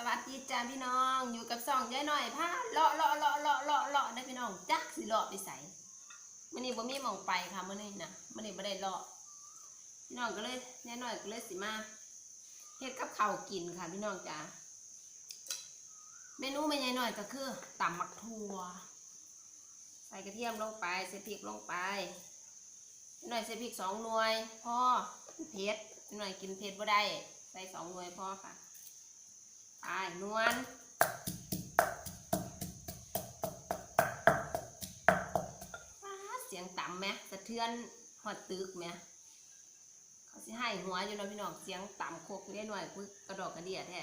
สวัสดีจ้าพี่น้องอยู่กับสองยายหน่อยพาเลาะเลาะเลาะเลาะเลาะเลาะนะพี่น้องจักสิเลาะไปใส่มื่อนี้บ่มีหมองไปค่ะมื่อนี้นะมื่อนี้บ่ได้เลาะพี่น้องก็เลยยายหน่อยก็เลยสิมาเฮ็ดกับข้าวกินค่ะพี่น้องจ้าเมนูแม่ยายหน่อยก็คือตำหมักถั่วใส่กระเทียมลงไปใส่พริกลงไปยายหน่อยใส่พริกสองหน่วยพ่อเผ็ดยายหน่อยกินเผ็ดบ่ได้ใส่สองหน่วยพ่อค่ะ ไปนวลป๊าดเสียงต่ำไหมสะเทือนหอดตึกไหมเขาสิให้หัวอยู่นะพี่น้องเสียงต่ำโคกได้หน่อยปึ๊กกระดอกกระเดียแท้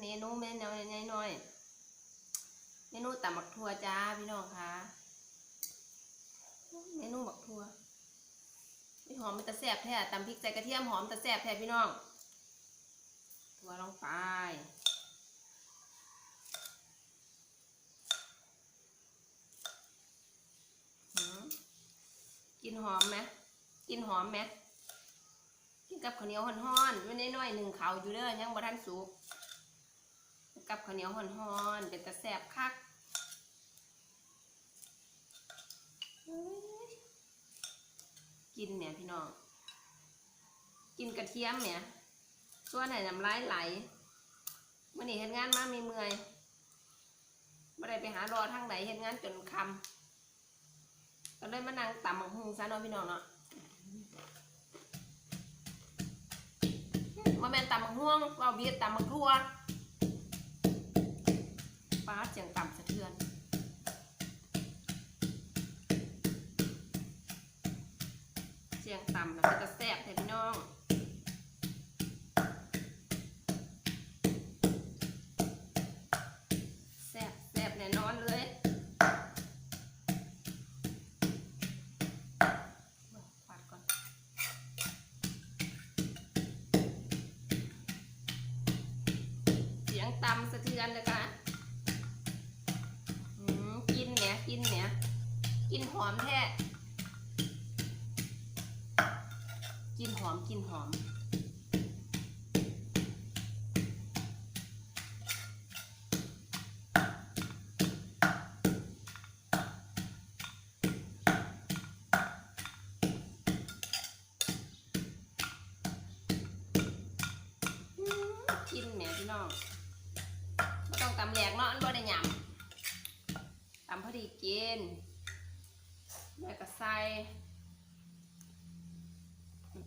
เมนูแม่น้อยน้อยน้อยเมนูตำบักทั่วจ้าพี่น้องคะเมนูบักทั่วพี่หอมมันตะแซบแท้ตำพริกใส่กระเทียมหอมตะแซบแท้พี่น้อง ตัวลงไปหืมกินหอมไหมกินหอมไหมกินกับข้าวเหนียวห่อนๆไว้น้อยๆหนึ่งเขาอยู่เด้อยังบ่ทันสุก กับข้าวเหนียวห่อนๆเป็นตะแสบคักกินเนี่ยพี่น้อง กินกระเทียมเนี่ย ส่วนไหนน้ำลายไหลเมื่อนี้เฮ็ดงานมามีเมื่อยไม่ได้ไปหารอทางไหนเฮ็ดงานจนคำก็เลยมานั่งต่ำบักหุงซะเนาะพี่น้องเนาะมาแม่นต่ำบักห่วงเราเบียดต่ำบักทั่วป้าเสียงต่ำสะเทือนเสียงต่ำแล้วจะแซบแท้พี่น้อง ตำสะเทือนเลยค่ะกินเนี่ยกินเนี่ยกินหอมแท้ กินหอมกินหอมกินแหม่พี่น้อง ต้องตำแหลกเนาะอันบ่ได้หยำตำพอดีกินแล้วก็ใส่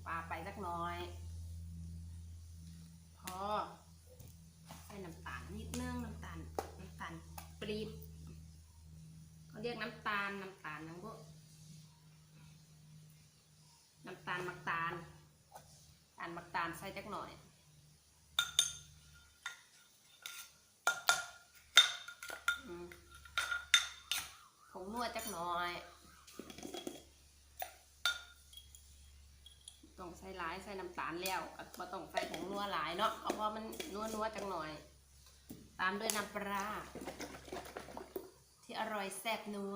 ปลาไปสักหน้อย พอใส่น้ำตาลนิดนึงน้ำตาลน้ำตาลปรีบเขาเรียกน้ำตาลน้ำตาลนังพวกน้ำตาลมักตาลตาลมักตาลใส่จักหน่อย อืมผงนวดจักหน่อย ต้องใส่หลายใส่น้ำตาลแล้วก็บ่ต้องใส่ผงนัวหลายเนาะเอาพราะมันนัวนัวจักหน่อย ตามด้วยน้ำปลาที่อร่อยแซ่บนัว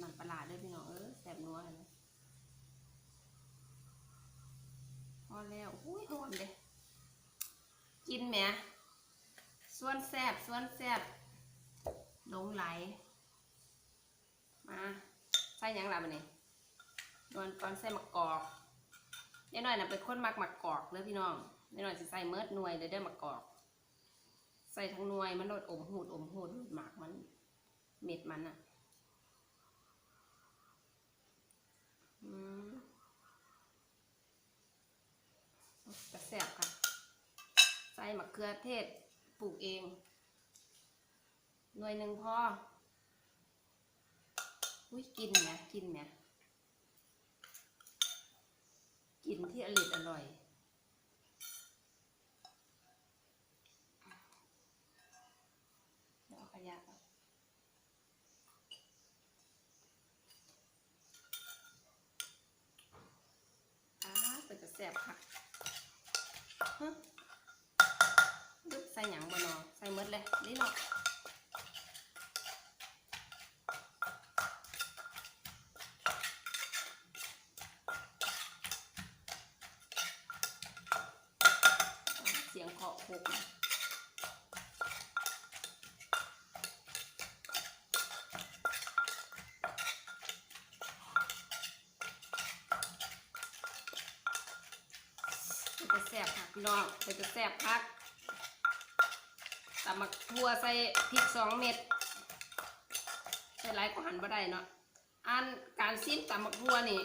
น้ำปลาด้วยพี่น้องเออแซ่บนัวเลยพอแล้วอุ้ยหอมเลยกินแหมส่วนแซ่บส่วนแซ่บลงไหล มาใส่ยังละบัดนี้ก่อนก่อนใส่มะกอกยายน้อยนะเป็นคนมักมะกอกเลยพี่น้องยายน้อยสิใส่เมิดหน่วยเลยได้อมะกอก ใส่ทั้งหน่วยมันโดดอมหูดอมหูดหมากมันเม็ดมันอะอืมจะแซ่บค่ะ ใส่มะเขือเทศปลูกเอง หน่วยหนึ่งพอ อุ้ยกินไหมกินไหมกินที่อร่อยอร่อยเดี๋ยวเอาขยะก่อนอ้าเป็นจะแซ่บค่ะฮะดึใส่หยังบ่เนอใส่หมดเลยนี่เนาะ คกนะมันจะแซ่บคักพี่น้องมันจะแซ่บคักตำมักทั่วใส่พริกสองเม็ดใส่หลายก็หันบ่ได้เนาะอันการซิมตำมักทั่วนี่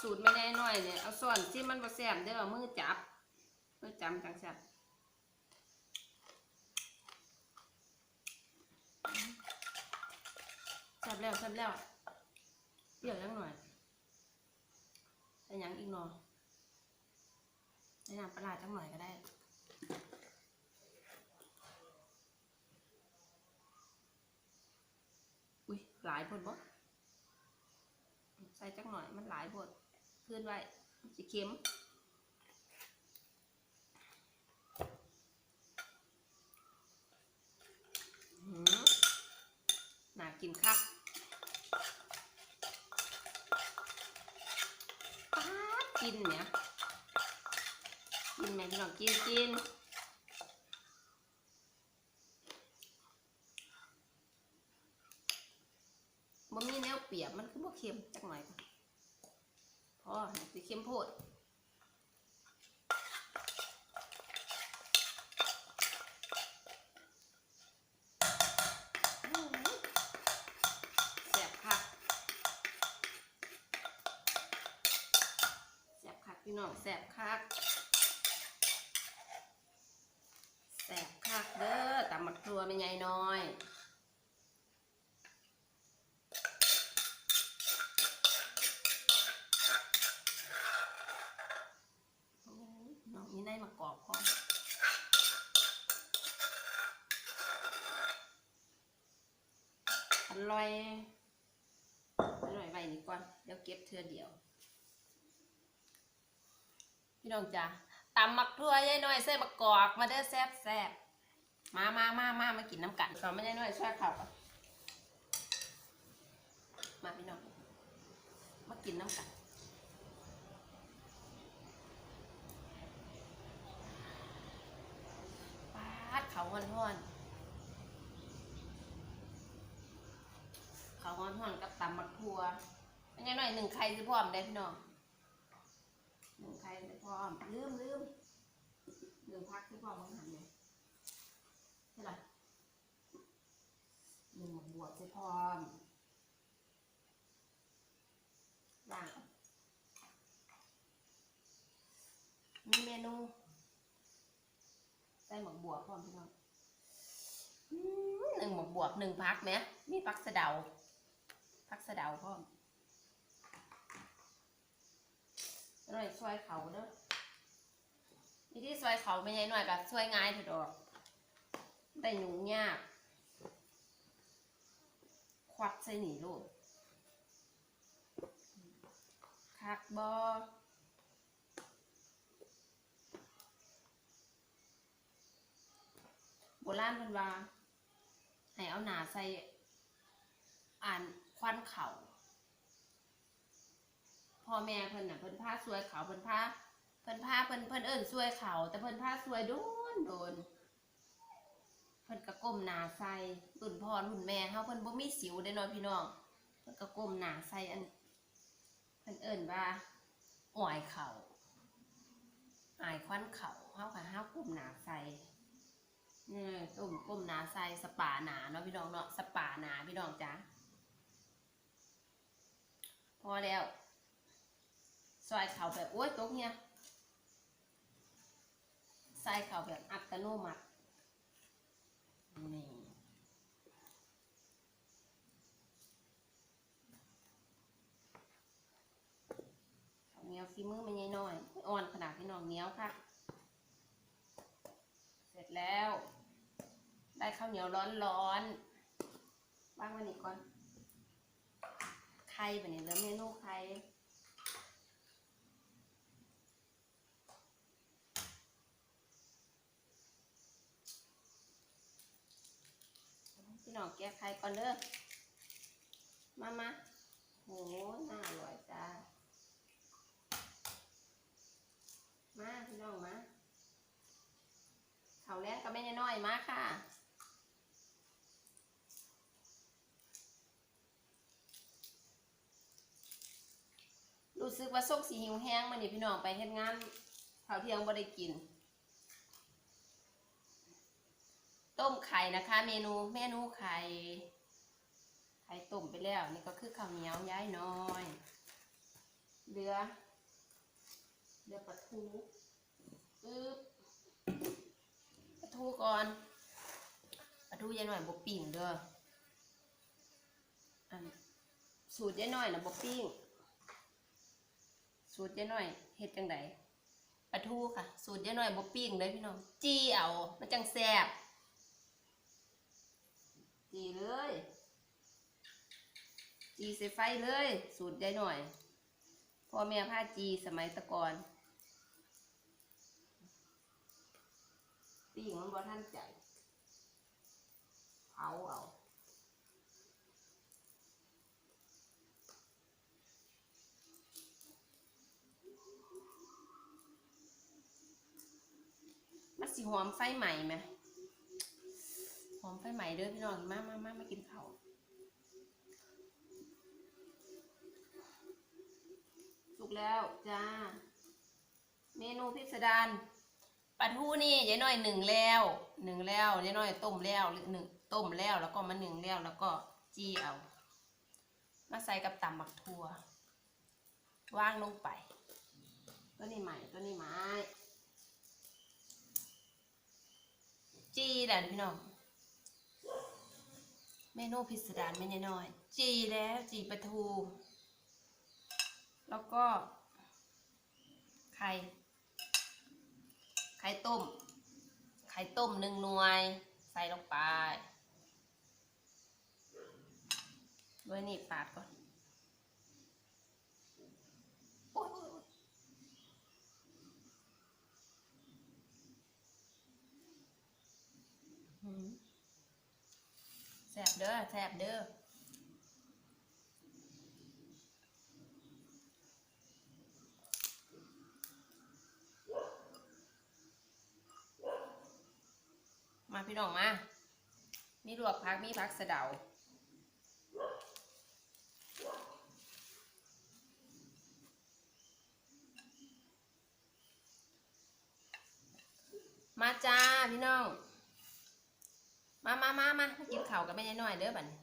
สูตรไม่แน่น้อยเนี่ยเอาส่วนที่มันบ่แซ่บเด้อมือจับ จำจังแซ่บแซ่บแล้วแซ่บแล้วเปรี้ยวจังหน่อยแต่ยังอีกหนอใส่น้ำปลาจังหน่อยก็ได้อุ้ยหลายพนบ่ใส่จักหน่อยมันหลายบดเพื่อนไว้มันจะเค็มหืมน่า กินคักป๊ากินเนี่ย กินไหมพี่น้องกินกินบ่มีแนวเปียบมันคือบ่เค็มจักหน่อยพอสิเค็มโพดอื้อหือแซ่บคักแซ่บคัก พี่น้องแซ่บคักแซ่บคักเด้อตำมักทัวเป็นไงน้อยน้องมีได้มากรอบพร้อมอร่อยอร่อยไว้นี่ก่อนเดี๋ยวเก็บเทือเดียว พี่น้องจ้ะตำมักทั่วยายน้อยใส่มะกอกมาเด้อแซ่บแซ่บมามามามามากินน้ำกันเขาไม่ได้น้อยช่วยเขาก่อนมาพี่น้องมากินน้ำกันปาดเขาห่อนห่อนเขาห่อนห่อนกับตำมักทัวอันนี้หน่อยหนึ่งไข่สิพร้อมได้พี่น้อง หนึ่งไข่สิพร้อมลืมลืมลืมพักสิพร้อมมังหันเลยใช่ไหมหนึ่งหมกบวบสิพร้อมล่างมีเมนูใส่หมกบวบพร้อมพี่น้องหนึ่งหมกบวบหนึ่งพักไหมมีพักสะเดาพักสะเดาพร้อม หน่อยซอยเขาเด้อวิธีซอยเขาไม่ใช่หน่อยกับซอยง่ายเถอะดอกได้หนูยากควักใส่หนีลูกคักบอโบราณเพิ่นว่าให้เอาหนาใส่อ่านควันเขา พ่อแม่เพิ่นน่ะเพิ่นพาสวยเขาเพิ่นพาเพิ่นพาเพิ่นเพิ่นเอิ้นสวยเขา แต่เพิ่นพาสวยโดนโดนเพิ่นก็ก้มหนาใส่รุ่นพ่อรุ่นแม่เฮาเพิ่นบ่มีสิวเด้นาะพี่น้องเพิ่นก็ก้มหนาใส่อันเพิ่นเอิ้นว่าอ่อยเขาอายควันเขาเฮาก็เฮาก้มหนาใส่เนี่ต้มก้มหนาใส่สปาหนาเนาะพี่น้องเนาะสปาหนาพี่น้องจ้าพอแล้ว ซอยเข่าแบบโอ้ยตกเนี่ยใส่เข่าแบบอัตโนมัตินี่เหนียวฝีมือมันยังน้อยอ่อนขนาดพี่น้องเหนียวค่ะ เสร็จแล้ว ได้ข้าวเหนียวร้อนๆวางไว้นี่ก่อนไข่แบบนี้เริ่มเมนูไข่พี่ น้องแก้ไขก่อนเด้อมามาโหน่าอร่อยจ้า มาพี่น้องมาเขาวแรงก็ไม่น้อยมาค่ะรู้สึกว่าส่สีหิวแห้งมานี่พี่น้องไปเฮ็ดงานข้าวเที่ยงบ่ได้กิน ต้มไข่นะคะ เมนูเมนูไข่ไข่ต้มไปแล้ว นี่ก็คือข้าวเหนียวย้ายน้อยเรือเรือปลาทูปึ๊บปลาทูก่อนปลาทูยายหน่อยบกปิ้งเด้ออันสูตรยายหน่อยนะบกปิ้งสูตรยายหน่อยเฮ็ดจังไดปลาทูค่ะ สูตรยายหน่อยบกปิ้งเลยพี่น้องจี้เอามันจังแซ่บ จีเลย จีใส่ไฟเลย สูตรได้หน่อยพ่อแม่ผ้าจีสมัยตะกอนปิ้งมันบ่ท่านใจเผาเอามันสิหอมไฟใหม่ไหม อมไฟใหม่เด้อพี่น้องมามามามากินข้าวสุกแล้วจ้า เมนูพิสดารปลาทูนี่ยายน้อยหนึ่งแล้วหนึ่งแล้วยายน้อยต้มแล้วหรือหนึ่งต้มแล้วแล้วก็มาหนึ่งแล้วแล้วก็จี้เอา มาใส่กับตำหมักทั่ววางลงไป ตัวนี้ใหม่ตัวนี้ไม้ จี้แหละพี่น้อง เมนูพิสดารไม่น้อยๆจีแล้วจีปลาทู แล้วก็ ไข่ ไข่ต้ม ไข่ต้มหนึ่งหน่วย ใส่ลงไปด้วยนี่ปาดก่อนอืม ซ่บเด้อแซ่บเด้อมาพี่น้องมา มีลวกพักมีพักสะเดามาจ้าพี่น้อง มากินข้าวกับแม่ยายน้อยเด้อบัดนี้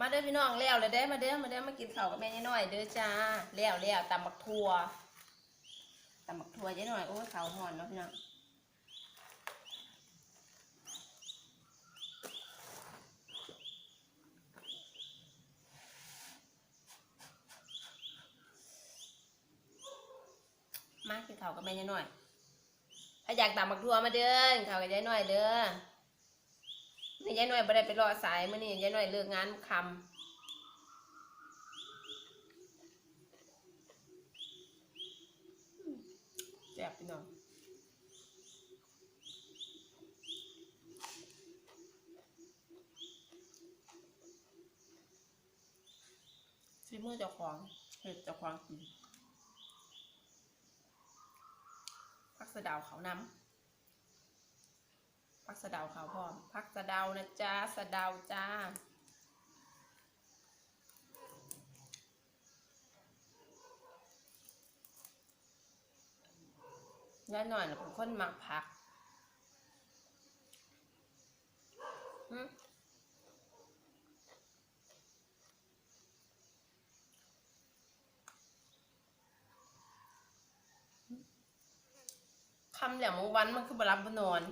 มาเด้อพี่น้องแล้วเลยเด้อมาเด้อมาเด้อมากินข้าวกับแม่ยายน้อยเด้อจ้าแล้วแล้วตำบักทั่วตำบักทั่วยายน้อยโอ้ยข้าวห่อนเนาะพี่น้องมากินข้าวกับแม่ยายน้อย ถ้าอยากตำบักทัวมาเดินเขากับยายน้อยเด้อนี่ยายน้อยบ่ได้ไปรอสายมื้อนี้ยายน้อยเลิกงานคำแซ่บพี่น้องซีมือเจ้าของเห็ดเจ้าของกินพัก สะเดาเขานำพักสะเดาเขาพร้อมพักสะเดานะจ้าสะเดาจ้าย้ายหน่อนะเป็นคนมักผักหึ คำอย่างเมื่อวันมันคือบรับบนอน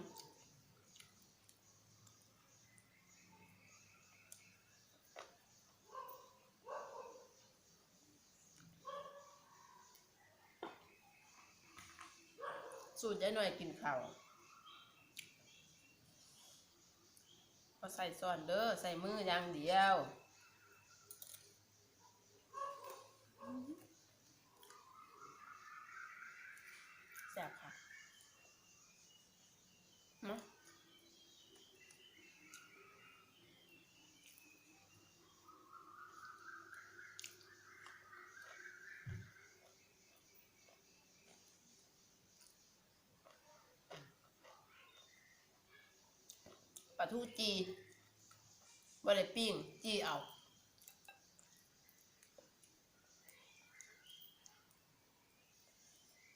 สูตรยายหน่อยกินข้าวพอใส่ซ่อนเด้อใส่มืออย่างเดียวแซ่บค่ะเนาะ ปลาทูจีบ่ได้ปิ้งจีเอา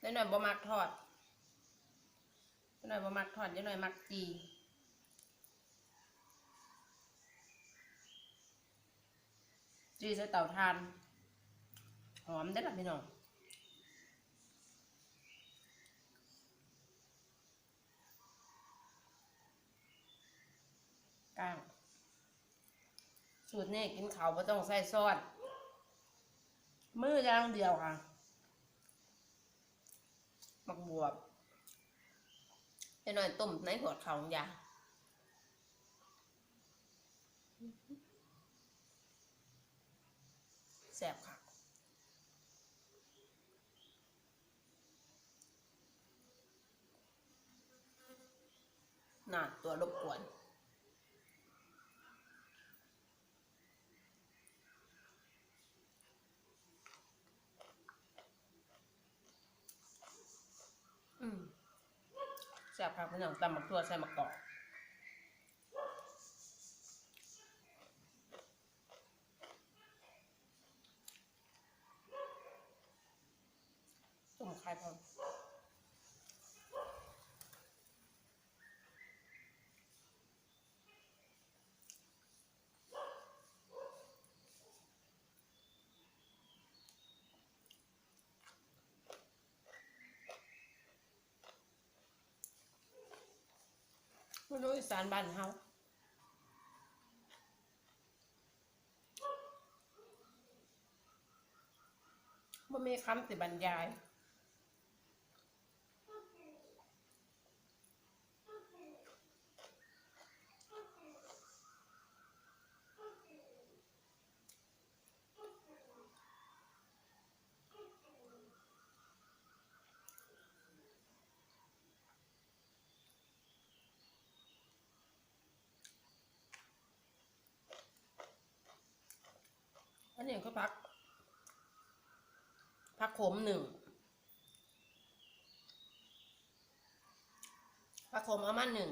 ได้หน่อยบ่มักทอดได้หน่อยบ่มักทอดได้หน่อยมักจีจีใส่เตาทาน หอมได้อล่ะพี่น้อง ก้าง สูตรนี้กินเขาวไม่ต้องใส่ซอสมือย่างเดียวค่ะมักบวบไปหน่อยต้มในหัวเขาองยาแซ่บค่ะน่าตัวรบกวน อืม แซ่บครับพี่น้องตำมักทั่วใส่มะกอก ไม่รู้อีสานบ้านเฮาบ่มีคำสิบรรยาย นนี้ก็พัก พักขมหนึ่งพักขมเอามันหนึ่ง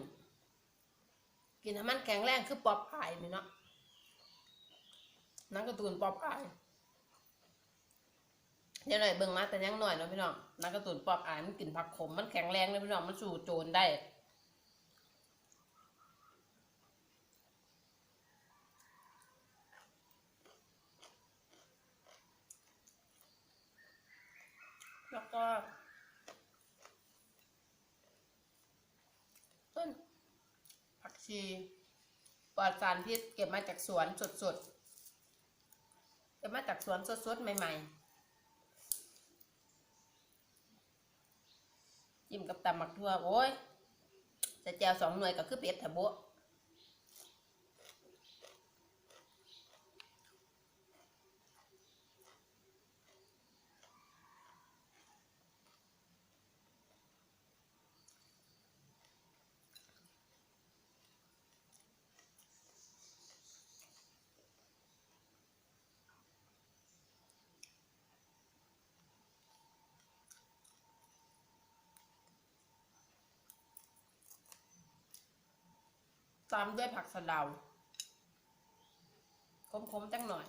กินให้มันแข็งแรงคือปอบพายนี่เนาะนังกระตูนปอบพายเดี๋ยวหน่อยเบิ่งมาแต่ยังหน่อยเนาะพี่น้องนังกระตูนปอบอายมันกินผักขมมันแข็งแรงเลยพี่น้องมันสู่โจรได้ แล้วก็ ต้น ผัก ชีปลอดสารพิษเก็บมาจากสวนสดๆ เก็บมาจากสวนสดๆ ใหม่ๆ ยิ้มกับตำหมักทั่วโอ้ยจะแจวสองหน่วยก็คือเป็ดแถบโบะ ตามด้วยผักสะเดาคมๆจังหน่อย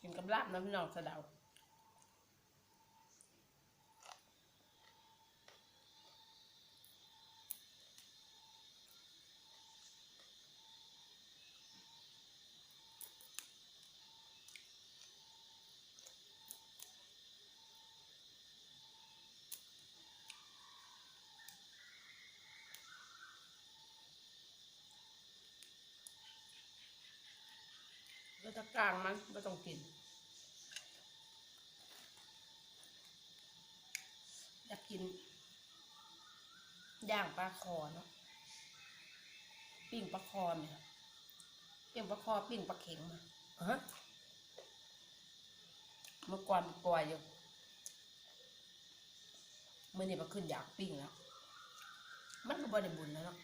กินกับลาบน้ำพี่น้องสะเดา แล้วถ้ากลางมันไม่ต้องกิน อยากกินย่างปลาคอเนาะปิ้งปลาคอเนี่ยปิ้งปลาคอปิ้งปลาเข็งมาฮะเมื่อก่อนปล่อยอยู่เมื่อนี้มาขึ้นอยากปิ้งแล้ว มันก็บ่ได้บุญแล้วเนาะ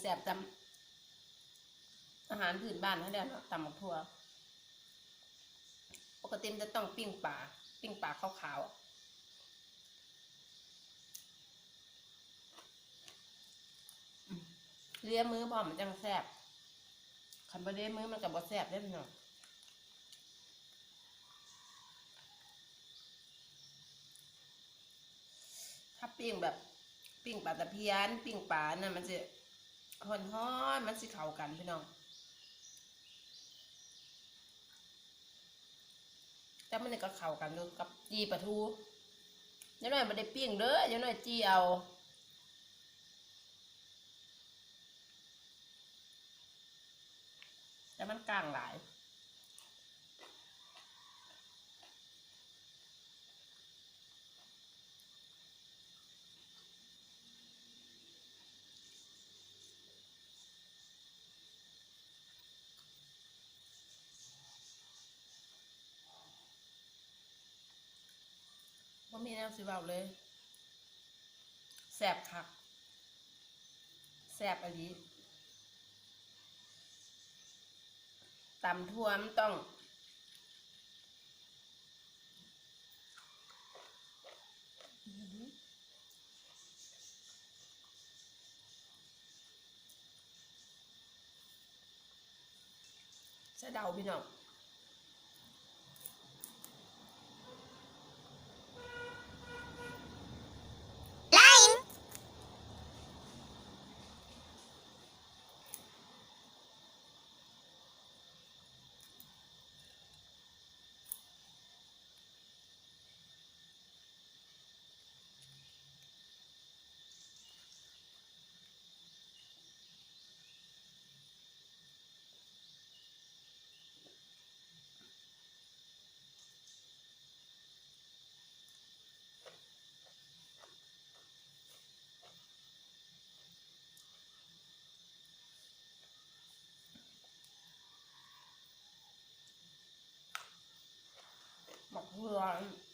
แสบจำอาหารพื้นบ้านนั่นแหละเนาตำบักทั่วปกติมันจะต้องปิ้งปลาปิ้งปลาขาวๆเลี้ยมือพร้อมมันจังแสบคันบ่เลียมือมันกับบ่แสบได้พี่น้องถ้าปิ้งแบบ ปิ้งปลาตะเพียน ปิ้งปลาน่ะมันจะ ฮ้อนมันสิเข้ากันพี่น้องแต่มันก็เข้ากันกับจีปลาทูยาหน่อยมันได้ปิ้งเด้อยาหน่อยจีเอาแต่มันกลางหลาย มีแนวสิเบาเลยแสบคักแสบอะไรตำทั่วมันต้องสะเดาพี่น้อง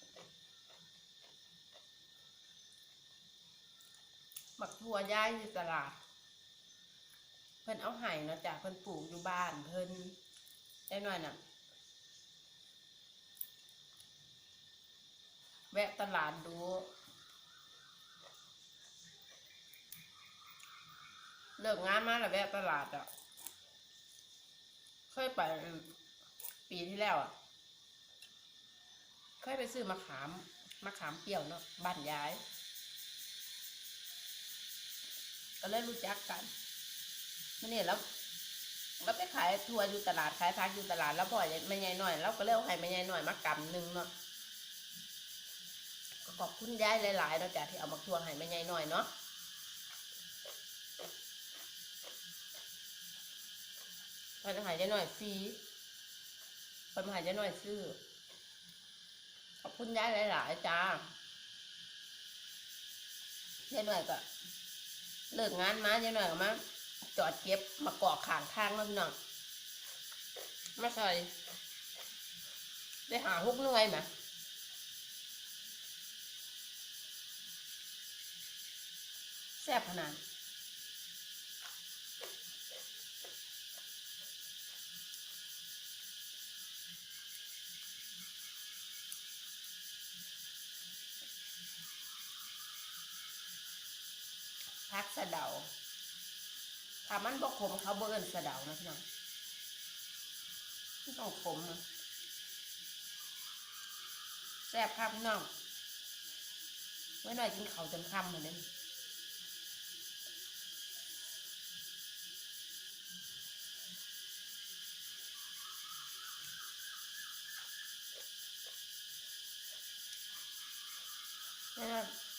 หมักถั่วย่ายที่ตลาด เพิ่นเอาไห่เนาะจ้ะเพิ่นปลูกอยู่บ้านเพิ่นได้หน่อยน่ะ แวะตลาดดูเลิกงานมาแล้วแวะตลาดอะ เคยไปปีที่แล้วอะ เคยไปซื้อมะขามมะขามเปรี้ยวเนาะบ้านยาย ก็เลยรู้จักกันมันนี่แล้วเราไปขายทัวร์อยู่ตลาดขายพักอยู่ตลาดแล้วพ่อไม่ใหญ่หน่อยเราก็เลยเอาให้ไม่ใหญ่หน่อยมากำหนึ่งเนาะก็ขอบคุณยายหลายๆเนาะจ้ะที่เอามาทัวร์ให้ไม่ใหญ่หน่อยเนาะเพิ่นเอาใหายายหน่อยฟรีเพิ่นมาใหายายหน่อยซื้อ ขอบคุณยายหลาย ๆ จ้ายายหน่อยก็เลิกงานมายายหน่อยก็มาจอดเก็บมากอกขางทางแล้วพี่น้องมาใส่ได้หาฮุกน่วยไหมแซ่บขนาด พักสะเดาถ้ามันบ่ขมเขาเบิ่นสะเดานะพี่น้องมันต้องขมอะแซ่บครับพี่น้องไว้หน่อยกินเขาจนค่ำเหมือนเดิมนะครับ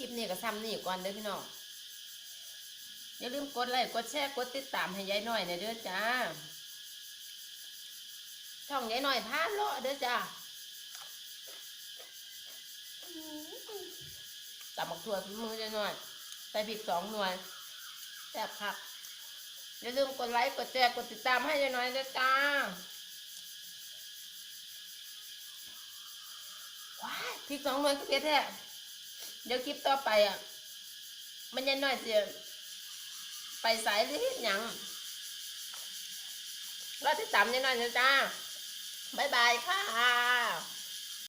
ลิปนี้ก็ซ้ำนี่ก่อนเด้อพี่น้องอย่าลืมกดไลค์กดแชร์กดติดตามให้ยายหน่อยในเด้อจ้า ช่องยายหน่อยพาเลาะเด้อจ้าตับหมักถั่วฝีมือยายหน่อยใส่พริกสองหน่วยแซ่บครับอย่าลืมกดไลค์กดแชร์กดติดตามให้ยายหน่อยเด้อจ้าว้ายพริกสองหน่วยก็เพี้ยแท้ เดี๋ยวคลิปต่อไปอะ มันยังน้อยเสียไปสายหรือเหยังเราติดตามยังน้อยนะจ้า บ๊ายบายค่ะ